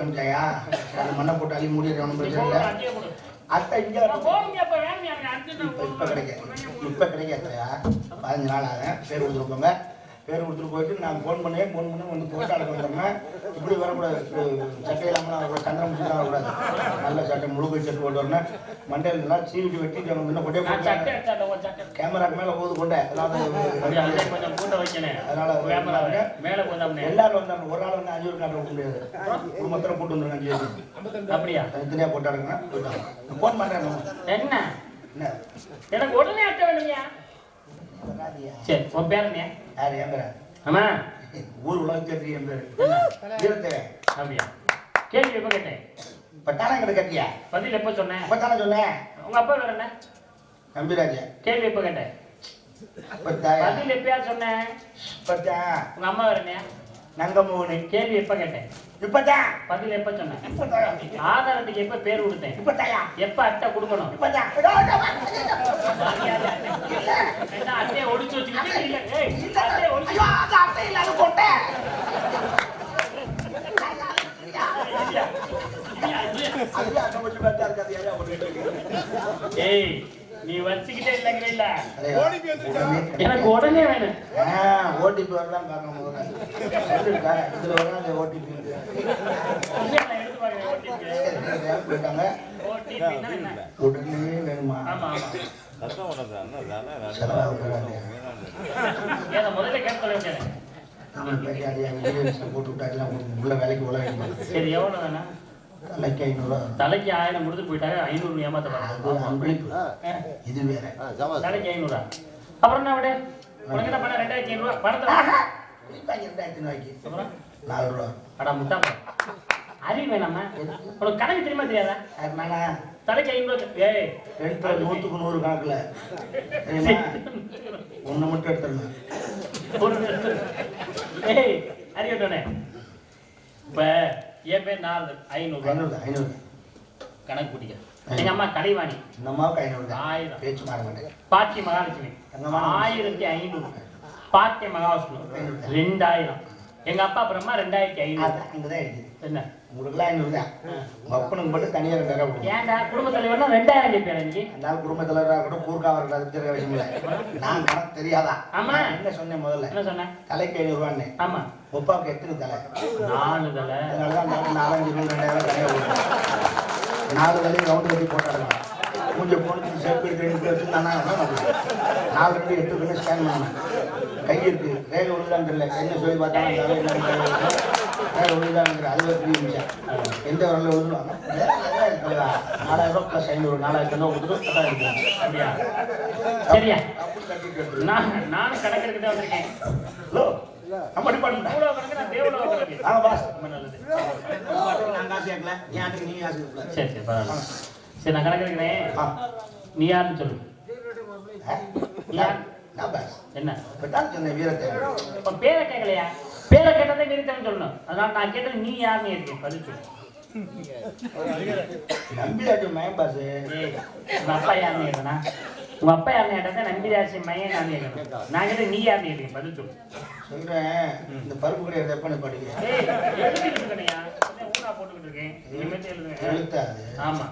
கமிச்சாயா அது மண்ணை போட்டு அள்ளி ஒன்றும் நீ பிரச்சனை இல்லை. அத்தை இங்கே இப்போ. கிடைக்காது இப்போ கிடைக்காதுயா பதினஞ்சு நாள் ஆகும் பேர் கொடுத்துட்டு போங்க பேர் கொடுத்துட்டு போயிட்டு நான் ஃபோன் பண்ணி ஃபோன் பண்ணி வந்து போட்டோ எடுக்க வந்துடுறேன் இப்படி வரக்கூடாது. சட்டை இல்லாமல் வரக்கூடாது. சந்திரன் முடிச்சுலாம் வரக்கூடாது. நல்ல சட்டை முழுக்க சட்டை போட்டு வரணும். மண்டையில் நல்லா சீவிட்டு வெட்டிட்டு வந்து கொண்டே போட்டு. கேமராக்கு மேலே போகுது கொண்டே. அப்படியே அதாவது அதிலே கொஞ்சம் பூண்டை வைக்கணும். அதனால எல்லாரும் வந்தாங்க. ஒரு ஆள் வந்து அஞ்சு பேர் காட்ட முடியாது. குடும்பத்தில் கூட்டு வந்துருங்க அஞ்சு அப்படியா? போட்டாடுங்க போயிட்டாங்க. ஃபோன் பண்ணுறேன் என்ன? என்ன? எனக்கு உடனே அட்டை வேணுங்க? சரி உன் பேர் என்ன? யார் என் பேரா? ஆமா ஊர் உலகத்துக்கு தெரியும் என் பேர். அப்படியா? கேள்வி எப்ப கேட்டேன்? தானே கிட்ட கட்டியா? பதில் எப்ப சொன்னேன்? தானே சொன்னேன் உங்க அப்பா வேற என்ன? கேள்வி எப்ப கேட்டேன்? பதில் எப்பயா சொன்னேன்? தான் உங்க அம்மா வேற என்ன? கேள்வி எப்ப கேட்டேன்? இப்போ தான் பதில் எப்ப சொன்னேன்? ஆதாரத்துக்கு எப்ப பேர் கொடுத்தேன்? இப்போ தாயா எப்ப அட்டை கொடுக்கணும் தான் மரியாதை அட்டை. என்ன அட்டையை ஒளிச்சு வச்சுக்கிட்டு இல்ல ஏய் அட்டையை ஒளிச்சு ஐயோ அது அட்டை இல்லாத போட்டேன் அதுவே அட்டை வச்சு பார்த்தா இருக்காது ஏன் ஒன்று ஏய் நீ வச்சுக்கிட்டே இல்லைங்கிற இல்ல எனக்கு எனக்கு உடனே வேணும். ஓடிபி வரலாம் பார்க்கணும் முதல்ல சொல்லிருக்கா இதுல ஓடிபி? உடனே வேணுமா? முதல்ல கேட்க போட்டு விட்டா எல்லாம் உள்ள வேலைக்கு உள்ள வேணும் சரி எவ்வளவு வேணா தலைக்கு ஐநூறுரூவா தலைக்கு ஆயிரம் கொடுத்து போயிட்டாங்க ஐநூறு ஏமாத்த அது பாருங்க அன்பளிப்பு. இது வேற. தலைக்கு ஐநூறா. அப்புறம் என்ன விட? உனக்கு என்ன பண்ண ரெண்டாயிரத்தி ஐநூறுவா பணத்தை ரெண்டாயிரத்தி அப்புறம்? நாலு ரூபா. அடா முட்டா அறிவு வேணாமா உனக்கு கணக்கு தெரியுமா தெரியாதா? அது நானா தலைக்கு ஐநூறு ஏய். ரெண்டு நூற்றுக்கு நூறு கணக்குல. ஒன்று மட்டும் நிமிஷம். ஏய் அறிவிட்டோனே இப்ப என் பேர் நாலு ஐநூறு. ஐநூறு ஐநூறு. கணக்கு பிடிக்க எங்க அம்மா கலைவாணி. இந்த அம்மாவுக்கு ஐநூறு ஆயிரம். பேச்சு மாற மாட்டேன் பாட்டி மகாலட்சுமி? ஆயிரத்தி ஐநூறு. பாட்டி மகாவிஷ்ணு ரெண்டாயிரம். எங்க அப்பா அப்புறமா ரெண்டாயிரத்தி ஐநூறு. அதான் அங்கே தான் இருக்குது என்ன? உங்களுக்குலாம் ஐநூறு தான். அப்பனுக்கு மட்டும் தனியாக ரெண்டாயிரம் ஏன்டா? குடும்ப தலைவர்னா ரெண்டாயிரம் கேட்பேன் நீ அதனால குடும்ப தலைவராக கூட கூர்க்கா வரக்கூடாது அது தெரியாத விஷயம் இல்லை நான் கணக்கு தெரியாதா? ஆமா. நான் என்ன சொன்னேன் முதல்ல? என்ன சொன்ன தலைக்கு ஐநூறுவான்னு. ஆமா. ஒப்பாவுக்கு எத்தனை தலை? நாலு தலை. அதனால தான் நாலு நாலஞ்சு நூறு ரெண்டாயிரம் தனியாக கொடுக்கும் நாலு தலையும் ரவுண்டு கட்டி போட்டாடுங்க கொஞ்சம் போனதுக்கு செல்ஃபி எடுத்து எடுத்துருந்தானா நாலு ரெண்டு எட்டு ரெண்டு ஸ்கேன் பண்ணணும் கை இருக்கு. ரேகை விழுதான்னு தெரியல. என்ன சொல்லி பார்த்தாலும் ரேகை விழுதாங்கிற அதுவே பெரிய நிமிஷம் எந்த வரல விழுதுவாங்க நாலாயிரம் ரூபாய் ப்ளஸ் ஐநூறு நாலாயிரத்தி ஐநூறு கொடுத்துட்டு கரெக்டாக இருக்கும் அப்படியா? சரியா. நான் நானும் கணக்கு தான் வந்திருக்கேன். ஹலோ? பாஸ் நான் காசு கேட்கல ஆட்டுக்கு நீ காசு சரி சரி பரவாயில்ல சரி நான் கணக்கு எடுக்கிறேன் ஆ நீ யாருன்னு சொல்லு ஆ? யார்? நான் பாஸ் என்ன இப்போ சொன்னேன் வீரத்தை உன் பேரை கேட்கலையா பேரை கேட்டதே நிறுத்தம் சொல்லணும் அதனால நான் கேட்டது நீ யாருன்னு இருக்கேன் பதில் சொல்லு நம்பிராஜு மயம் பாஸ் ஏய், உங்க அப்பா யாருன்னு கேட்டனா உங்க அப்பா யாருன்னு கேட்டதா நம்பிராசி மையன் நான் கேட்கணும். நான் கேட்டது நீ யாருன்னு கேட்கிறேன் பதில் சொல்லு. சொல்றேன். இந்த பருப்பு கிடையாது எப்ப படிக்க எழுதிட்டு இருக்கணையா ஊரா போட்டுக்கிட்டு இருக்கேன் இனிமேட்டு எழுதுவேன் எழுத்தாது. ஆமா.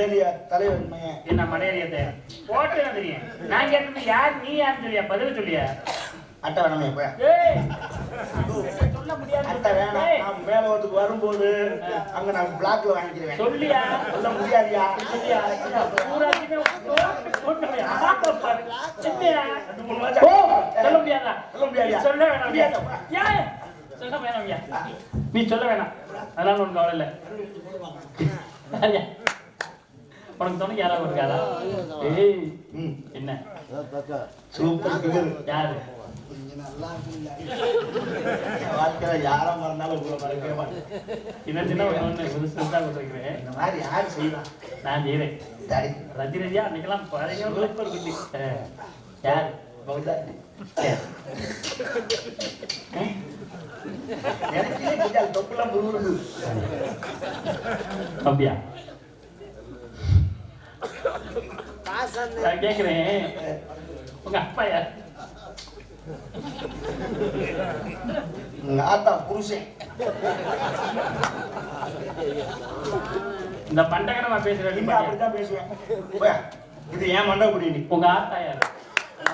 ஏரியா தலைவர் மையம் என்ன மலையறியத்தை போட்டு தான் தெரியும். நான் கேட்டது யார் நீ யாருன்னு சொல்லியா? பதில் சொல்லியா? அட்டை வேணாமே இப்ப ஏய் சொல்ல முடியாது அட்டை மேலோகத்துக்கு வரும்போது அங்க நான் பிளாக்ல வாங்கிக்கிறேன் சொல்லியா? சொல்ல முடியாதியா? சொல்லியா? ஊராட்சியுமே போட்டுமையா என்னையா ரெண்டு மூணு மாசம் ஓ சொல்ல முடியாதா? சொல்ல முடியாதியா சொல்ல வேணாம் ஏன் சொல்ல வேணாம் ஐயா நீ சொல்ல வேணாம். அதனால உனக்கு கவலை இல்லை. உனக்கு துணைக்கு யாராவது இருக்காதா ஏய் என்ன? சூப்பர் ஃபிகர் யாரு என் வாழ்க்கையில யாரை மறந்தாலும் உங்களை மறக்கவே மாட்டேன். சின்ன சின்ன ஒன்று புதுசு தான் கொடுத்துருக்கிறேன். இந்த மாதிரி யார் செய்வான் நான் செய்கிறேன் தாடி ரஜி ரஜியா அன்னைக்கெல்லாம் பழைய சூப்பர் குட்டி யார்? சரி. புருவுருக்கு அப்படியா நான் கேட்குறேன் உங்க அப்பா யார்? எங்க ஆத்தா புருஷன். இந்த பண்டகரமா பேசுற இனிமே அப்படித்தான் பேசுவேன். இது ஏன் மண்டபடி நீ? உங்க ஆத்தா யாரு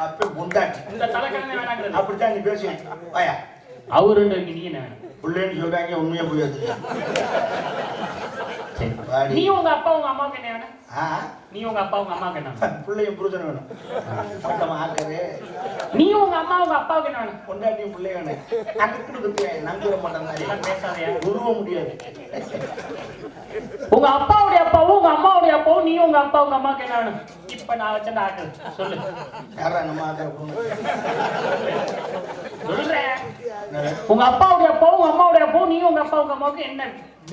அப்பே பொண்டாட்டி. இந்த தலைக்கணமே வேணாங்கிறது. அப்படித்தான் நீ பேசுவேன். வாயா. அவருன்னு இருக்கு நீ என்ன பிள்ளைன்னு சொல்றாங்க உண்மையா வாடி. நீ உங்க அப்பா உங்க அம்மாவுக்கு என்ன வேணும்? நீ உங்க அப்பா உங்க அம்மாவுக்கு என்ன பிள்ளையும் புருஷன் வேணும். பட்டம் ஆக்கரு நீ உங்க அம்மா உங்க அப்பாவுக்கு என்ன வேணும்? பொண்டாட்டியும் பிள்ளை வேணும். அதுக்கு கொடுத்து நம்பிட மாட்டேன் பேசாதயா? உருவ முடியாது. உங்க அப்பாவுடைய அப்பாவும் உங்க அம்மாவுடைய அப்பாவும் நீ உங்க அப்பா உங்க அம்மாவுக்கு என்ன வேணும்? இப்ப நான் வச்ச ஆக்கள் சொல்லு. யாரா நம்ம பொண்ணு சொல்றேன்? உங்க அப்பாவுடைய அப்பாவும் உங்க அம்மாவுடைய அப்பாவும் நீ உங்க அப்பா உங்க அம்மாவுக்கு என்ன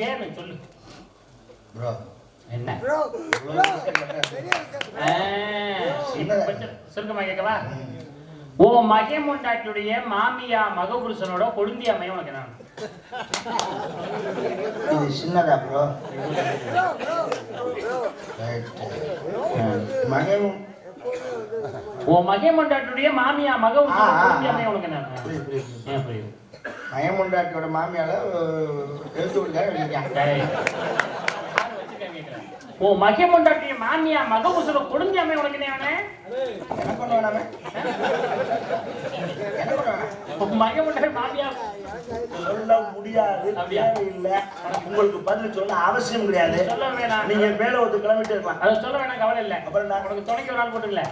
வேணும்? சொல்லு. என்ன? சுருக்கமா கேட்கவா? உன் மகே முண்டாட்டியுடைய மாமியா மகபுருஷனோட கொழுந்தி அம்மையும் உனக்கு என்ன? இது சின்னதா ப்ரோ மகன் உன் மகே முண்டாட்டியுடைய மாமியா மகபுருஷனோட ஆ, ஆ, கொழுந்தி ஆ. அம்மையும் உனக்கு என்ன? புரியுது மயமுண்டாட்டியோட மாமியால எழுத்து விடுக்காக உன் மகே முண்டாட்டிய மாமியா மகபுருஷனோட கொழுந்தி அம்மையும் உனக்கு என்ன வேணும்? என்ன பண்ண வேணாமே என்ன பண்ண வேணாம் உன் மகே முண்டாட்டி மாமியா. சொல்ல முடியாது? தேவையில்லை. உங்களுக்கு பதில் சொல்ல அவசியம் கிடையாது. சொல்ல வேணாம். நீங்க மேல ஒருத்தர் கிளம்பிட்டு இருக்கலாம். அதை சொல்ல வேணாம் கவலை இல்ல. அப்புறம் நான் உனக்கு துணைக்கு ஒரு ஆள் போட்டுல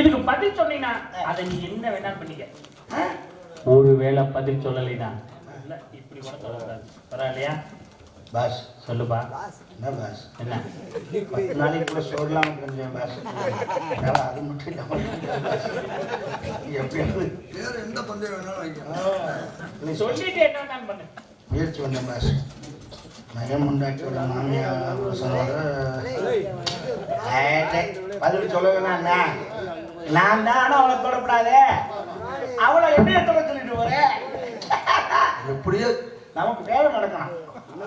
இதுக்கு பதில் சொன்னீங்கன்னா அதை நீ என்ன வேணாலும் பண்ணிக்க. ஒருவேளை பதில் சொல்லலைனா இல்ல, இப்படி கூட சொல்லக்கூடாது. பரவாயில்லையா? பாஸ். சொல்லுப்பா. என்ன பாஸ்? என்ன? பத்து நாளைக்கு கூட சொல்லலாம் கொஞ்சம் பாஸ். அதனால அது மட்டும் இல்லாம. பாஸ். எப்படியாவது. வேற எந்த பந்தயம் வேணாலும் வைக்கலாம் ஆ, நீ சொல்லிட்டு என்ன பண்ணு. முயற்சி வந்தேன் பாஸ். மகன் முண்டாட்டியோட மாமியார் புருஷனோட ஏய், பதில் சொல்ல வேணாண்ணா நான் தானே அவளை தொடக்கூடாது அவளை என்னைய தொட சொல்லிட்டு போறேன் எப்படியோ. நமக்கு வேலை நடக்கணும்.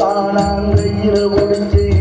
காணாங்க இரவொழிஞ்சே Thank you.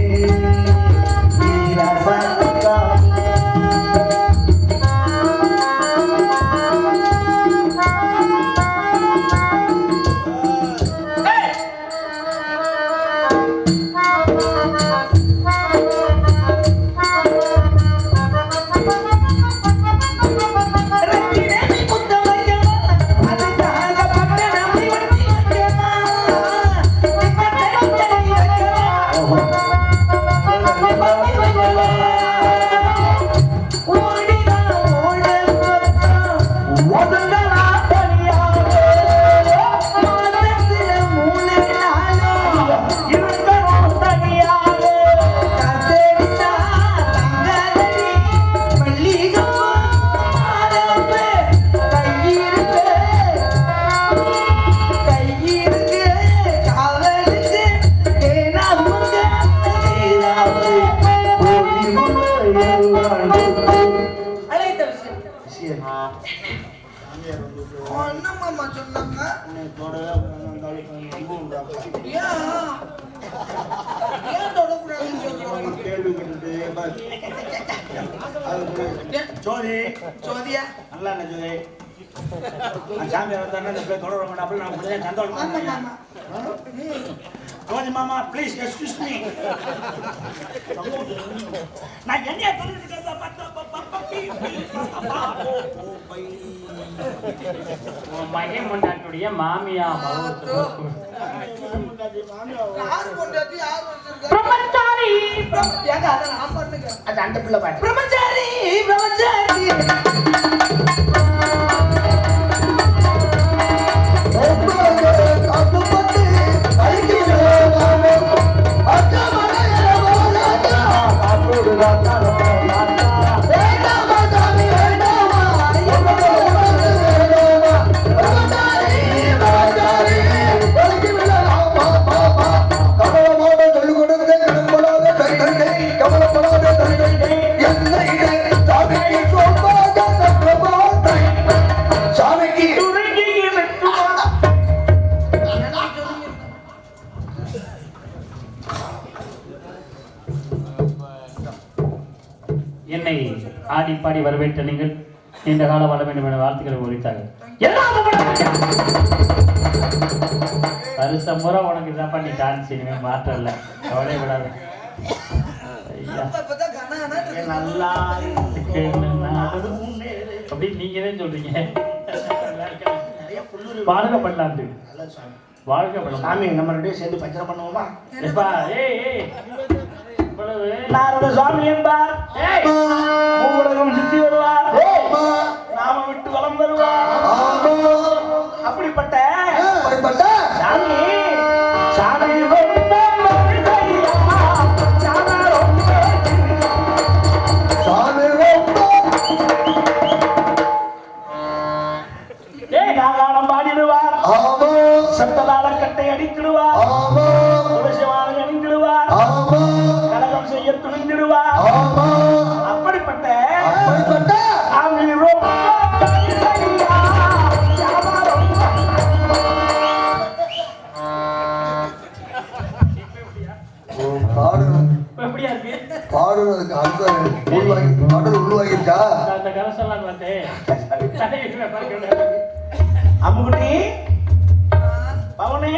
அவன் என்ன மாமா சொன்னாங்க உன்னை தொடவே ரொம்ப உண்டாப்பா. ஏன் ஏன் தொடக்கூடாதுன்னு சொல்றாங்க அவன் கேள்வி கேட்டுட்டு, பஸ். அதுக்கு ஜோதி சோதியா நல்லா என்ன ஜோதி நான் சாமி இந்த பிள்ளை தொடர வேண்டாம் சந்தோஷமா. மாமா ப்ளீஸ் எக்ஸ்கியூஸ் மீ பீ, பீ, பா, பா, பா, ஓ, ஓ, பை. உன் மகன் முன்னாட்டுடைய மாமியா மருமகள். யாரு கொண்டாட்டி யாரு வச்சிருக்கா பிரம்மச்சாரி ஏங்க அதை நான் பண்ணுங்க அது அந்த பிள்ளை பாட்டு பிரம்மச்சாரி பிரம்மச்சாரி சாமிக்கு வரவேற்ற நீங்கள் நீண்ட கால வாழ வேண்டும் என வாழ்த்துக்களை உரித்தார்கள் வருஷம் முறை உனக்கு தான் பண்ணி டான்ஸ் இனிமே மாற்றம் இல்லை கவலை விடாது நல்லா அப்படி நீங்க தான் சொல்றீங்க. வாழ்க பண்ணலாண்டு வாழ்க பண்ணலாம் சாமி நம்ம ரெண்டு பேரும் சேர்ந்து பஞ்சரம் பண்ணுவோமா? ஏய் ஏய். நாரத சுவாமி என்பார். மூவுலகம் சுத்தி வருவார். அப்படிப்பட்ட அம்முக்குட்டி பவனே.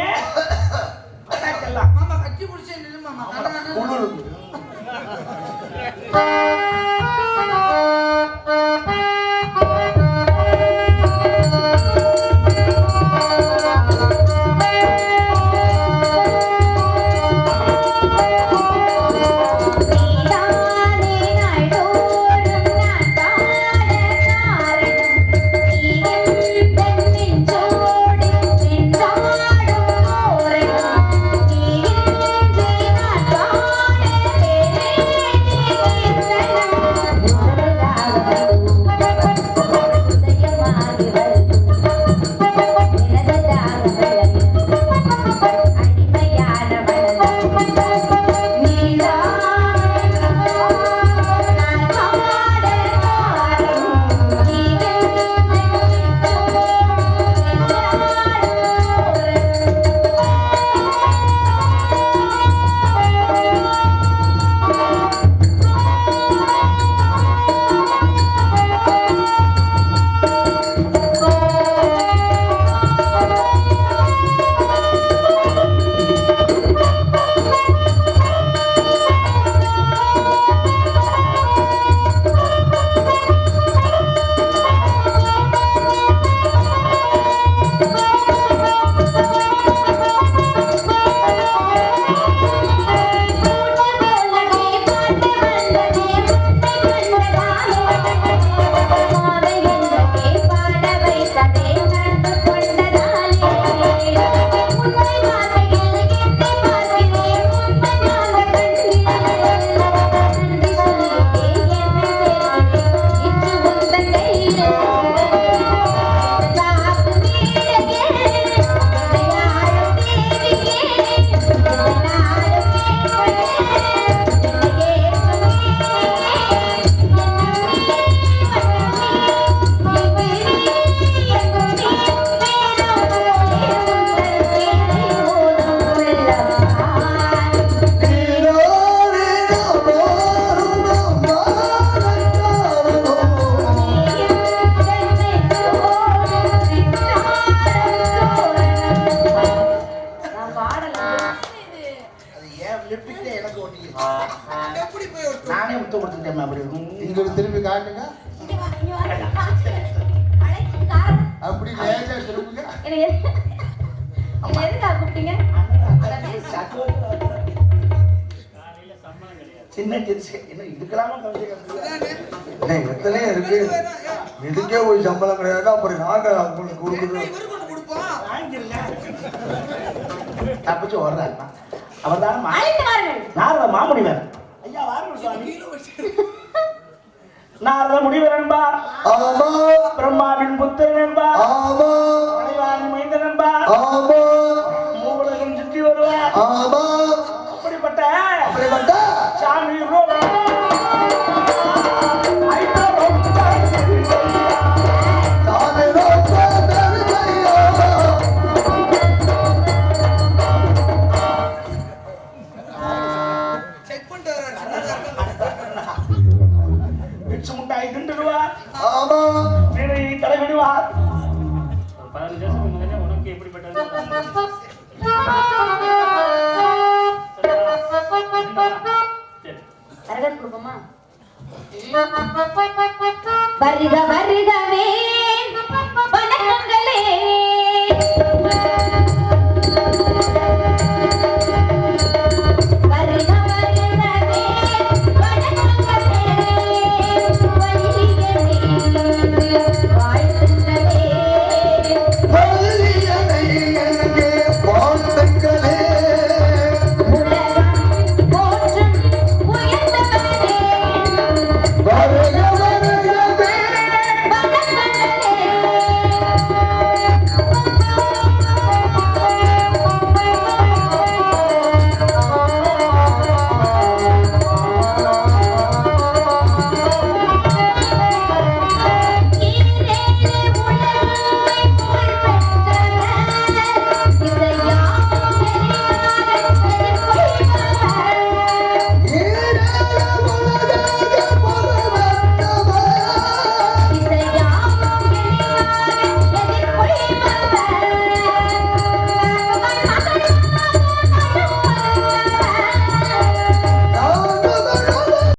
சின்ன என்ன இதுக்கெல்லாமா கவிதை எத்தனையோ இருக்கு? இதுக்கே ஒரு சம்பளம் கிடையாது அப்புறம் நாங்க உங்களுக்கு கொடுக்குறோம் இவரு கொண்டு கொடுப்போம் தப்பிச்சு ஓடுறாரு அவர் தான் நாரத மாமுனிவர் ஐயா நாரத முனிவர் என்பார் ஆமா. பிரம்மாவின் புத்திரன் என்பார் மைந்தன் என்பார் ஆமா. மூவுலகம் சுற்றி வருவார். ஆமா. அப்படிப்பட்ட அப்படிப்பட்ட